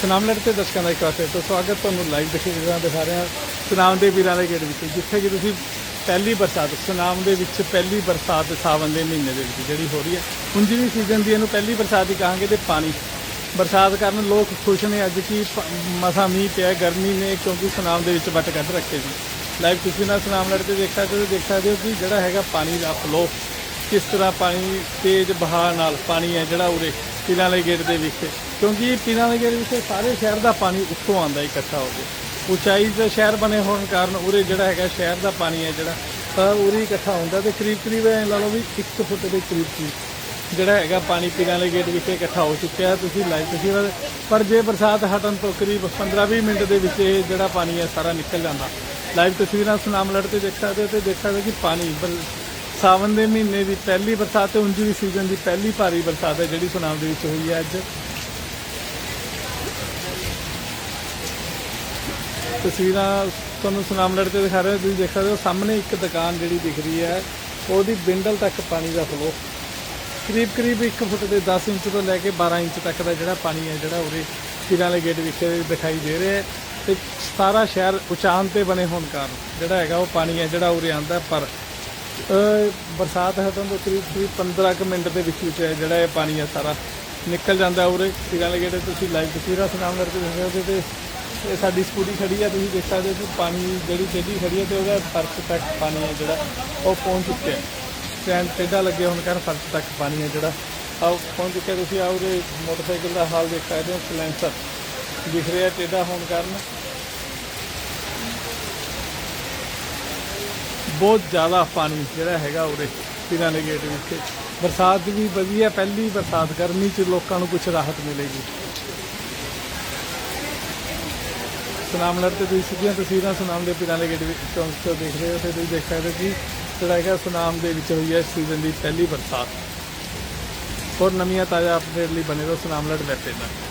ਸੁਨਾਮ ਲੜ ਤੇ ਦਰਸ਼ਕਾਂ ਦਾ ਇੱਕ ਵਾਰ ਫਿਰ ਤੋਂ ਸਵਾਗਤ, ਤੁਹਾਨੂੰ ਲਾਈਵ ਦਿਖਾ ਦਿਖਾ ਰਹੇ ਹਾਂ ਸੁਨਾਮ ਦੇ ਵੀਰਾਂ ਦੇ ਗੇਟ ਵਿੱਚ, ਜਿੱਥੇ ਕਿ ਤੁਸੀਂ ਪਹਿਲੀ ਬਰਸਾਤ, ਸੁਨਾਮ ਦੇ ਵਿੱਚ ਪਹਿਲੀ ਬਰਸਾਤ ਸਾਵਨ ਦੇ ਮਹੀਨੇ ਦੇ ਵਿੱਚ ਜਿਹੜੀ ਹੋ ਰਹੀ ਹੈ। ਉਂਝੀ ਸੀਜ਼ਨ ਦੀ ਇਹਨੂੰ ਪਹਿਲੀ ਬਰਸਾਤ ਹੀ ਕਹਾਂਗੇ ਤੇ ਪਾਣੀ। ਬਰਸਾਤ ਕਾਰਨ ਲੋਕ ਖੁਸ਼ ਨੇ, ਅੱਜ ਕੀ ਪ- ਮਸਾਂ ਮੀਂਹ ਪਿਆ, ਗਰਮੀ ਨੇ ਕਿਉਂਕਿ ਸੁਨਾਮ ਦੇ ਵਿੱਚ ਵੱਟ ਕੱਢ ਰੱਖੇ ਸੀ ਲਾਈਵ ਤੁਸੀਂ ਨਾ ਸੁਨਾਮ ਲੜ ਤੇ ਦੇਖ ਸਕਦੇ ਹੋ, ਦੇਖ ਸਕਦੇ ਹੋ ਕਿ ਜਿਹੜਾ ਹੈਗਾ ਪਾਣੀ ਦਾ ਫਲੋ ਕਿਸ ਤਰ੍ਹਾਂ ਪਾਣੀ ਤੇਜ਼ ਬਹਾਅ ਨਾਲ ਪਾਣੀ ਹੈ ਜਿਹੜਾ ਉਰੇ ਪੀਰਾਂ ਵਾਲੇ ਗੇਟ ਦੇ ਵਿਖੇ ਕਿਉਂਕਿ ਪੀਰਾਂ ਦੇ ਗੇਟ ਵਿੱਚ ਸਾਰੇ ਸ਼ਹਿਰ ਦਾ ਪਾਣੀ ਉੱਤੋਂ ਆਉਂਦਾ ਇਕੱਠਾ ਹੋ ਕੇ। ਉਚਾਈ ਦੇ ਸ਼ਹਿਰ ਬਣੇ ਹੋਣ ਕਾਰਨ ਉਰੇ ਜਿਹੜਾ ਹੈਗਾ ਸ਼ਹਿਰ ਦਾ ਪਾਣੀ ਹੈ ਜਿਹੜਾ, ਤਾਂ ਉਰੇ ਇਕੱਠਾ ਹੁੰਦਾ ਤੇ ਕਰੀਬ ਕਰੀਬ ਐਂ ਲਾ ਲਓ ਵੀ 1 ਫੁੱਟ ਦੇ ਕਰੀਬ ਕਰੀਬ ਜਿਹੜਾ ਹੈਗਾ ਪਾਣੀ ਪੀਰਾਂ ਦੇ ਗੇਟ ਵਿਖੇ ਇਕੱਠਾ ਹੋ ਚੁੱਕਿਆ ਤੁਸੀਂ ਲਾਈਵ ਤਸਵੀਰਾਂ ਪਰ ਜੇ ਬਰਸਾਤ ਹਟਣ ਤੋਂ ਕਰੀਬ 15-20 ਮਿੰਟ ਦੇ ਵਿੱਚ ਇਹ ਜਿਹੜਾ ਪਾਣੀ ਹੈ ਸਾਰਾ ਨਿਕਲ ਜਾਂਦਾ। ਲਾਈਵ ਤਸਵੀਰਾਂ ਸੁਨਾਮ ਲੜ ਤੇ ਦੇਖ ਸਕਦੇ ਹੋ ਤੇ ਦੇਖ ਸਕਦੇ ਹੋ ਕਿ ਪਾਣੀ ਬਲ- ਸਾਵਨ ਦੇ ਮਹੀਨੇ ਦੀ ਪਹਿਲੀ ਬਰਸਾਤ ਤੇ ਉਂਝ ਵੀ ਸੀਜ਼ਨ ਦੀ ਪਹਿਲੀ ਭਾਰੀ ਬਰਸਾਤ ਹੈ ਜਿਹੜੀ ਸੁਨਾਮ ਦੇ ਵਿੱਚ ਹੋਈ ਹੈ ਅੱਜ। ਤਸਵੀਰਾਂ ਤੁਹਾਨੂੰ ਸੁਨਾਮ ਲੜ ਤੇ ਦਿਖਾ ਰਹੇ ਹੋ ਤੁਸੀਂ ਦੇਖ ਸਕਦੇ ਹੋ, ਸਾਹਮਣੇ ਇੱਕ ਦੁਕਾਨ ਜਿਹੜੀ ਦਿਖ ਰਹੀ ਹੈ, ਉਹਦੀ ਬਿੰਡਲ ਤੱਕ ਪਾਣੀ ਦਾ ਫਲੋ ਕਰੀਬ ਕਰੀਬ 1 ਫੁੱਟ ਦੇ 10 ਇੰਚ ਤੋਂ ਲੈ ਕੇ 12 ਇੰਚ ਤੱਕ ਦਾ ਜਿਹੜਾ ਪਾਣੀ ਹੈ, ਜਿਹੜਾ ਉਰੇ ਪੀਰਾਂ ਵਾਲੇ ਗੇਟ ਵਿਖੇ ਦਿਖਾਈ ਦੇ ਰਿਹਾ ਹੈ ਤੇ ਸਾਰਾ ਸ਼ਹਿਰ ਉਚਾਨ ਤੇ ਬਣੇ ਹੋਣ ਕਾਰਨ ਜਿਹੜਾ ਹੈਗਾ ਉਹ ਪਾਣੀ ਹੈ, ਜਿਹੜਾ ਉਰੇ ਆਂਦਾ ਪਰ ਬਰਸਾਤ ਹਟਣ ਤੋਂ ਕਰੀਬ ਕਰੀਬ 15 ਕੁ ਮਿੰਟ ਦੇ ਵਿੱਚ ਵਿੱਚ ਜਿਹੜਾ ਇਹ ਪਾਣੀ ਹੈ ਸਾਰਾ ਨਿਕਲ ਜਾਂਦਾ ਉਰੇ ਪੀਰਾਂ ਵਾਲੇ ਗੇਟ ਤੇ। ਤੁਸੀਂ ਲਾਈਵ ਤਸਵੀਰਾਂ ਸੁਨਾਮ ਕਰਕੇ ਦੇਖ ਸਕਦੇ ਹੋ ਤੇ ਇਹ ਸਾਡੀ ਸਕੂਟੀ ਖੜੀ ਹੈ ਤੁਸੀਂ ਦੇਖ ਸਕਦੇ ਹੋ ਕਿ ਪਾਣੀ ਜਿਹੜੀ ਟੇਢੀ ਖੜੀ ਹੈ ਤੇ ਉਹਦਾ ਫਰਸ਼ ਤੱਕ ਪਾਣੀ ਹੈ ਜਿਹੜਾ, ਉਹ ਪਹੁੰਚ ਚੁੱਕਿਆ ਹੈ। ਸਟੈਂਡ ਟੇਢਾ ਲੱਗੇ ਹੋਣ ਕਾਰਨ ਫਰਸ਼ ਤੱਕ ਪਾਣੀ ਹੈ ਜਿਹੜਾ। ਆਓ ਪਹੁੰਚ ਚੁੱਕਿਆ, ਤੁਸੀਂ ਆਓ ਦੇ ਮੋਟਰਸਾਈਕਲ ਦਾ ਹਾਲ ਦੇਖ ਸਕਦੇ ਹੋ, ਸਲੈਂਸਰ ਦਿਖ ਰਿਹਾ ਟੇਢਾ ਹੋਣ ਕਾਰਨ। ਬਹੁਤ ਜ਼ਿਆਦਾ ਪਾਣੀ ਜਿਹੜਾ ਹੈਗਾ ਉਰੇ ਪੀਰਾਂ ਦੇ ਗੇਟ ਵਿੱਚ। ਬਰਸਾਤ ਵੀ ਵਧੀਆ, ਪਹਿਲੀ ਬਰਸਾਤ ਗਰਮੀ ਚ ਲੋਕਾਂ ਨੂੰ ਕੁਝ ਰਾਹਤ ਮਿਲੇਗੀ। ਸੁਨਾਮ ਤੇ ਤੁਸੀਂ ਸਿੱਧੀਆਂ ਤਸਵੀਰਾਂ ਸੁਨਾਮ ਦੇ ਪੀਰਾਂ ਦੇ ਗੇਟ ਵਿੱਚ ਚੌਂਕ ਤੋਂ ਦੇਖ ਰਹੇ ਹੋ ਤੇ ਤੁਸੀਂ ਦੇਖ ਸਕਦੇ ਹੋ ਕਿ ਜਿਹੜਾ ਹੈਗਾ ਸੁਨਾਮ ਦੇ ਵਿੱਚ ਹੋਈ ਹੈ ਸੀਜ਼ਨ ਦੀ ਪਹਿਲੀ ਬਰਸਾਤ। ਹੋਰ ਨਵੀਆਂ ਤਾਜ਼ਾ ਅਪਡੇਟ ਲਈ ਬਣੇ ਰਹੋ ਸੁਨਾਮ ਲੜ ਵੈਬ ਪੇਜ ਨਾਲ।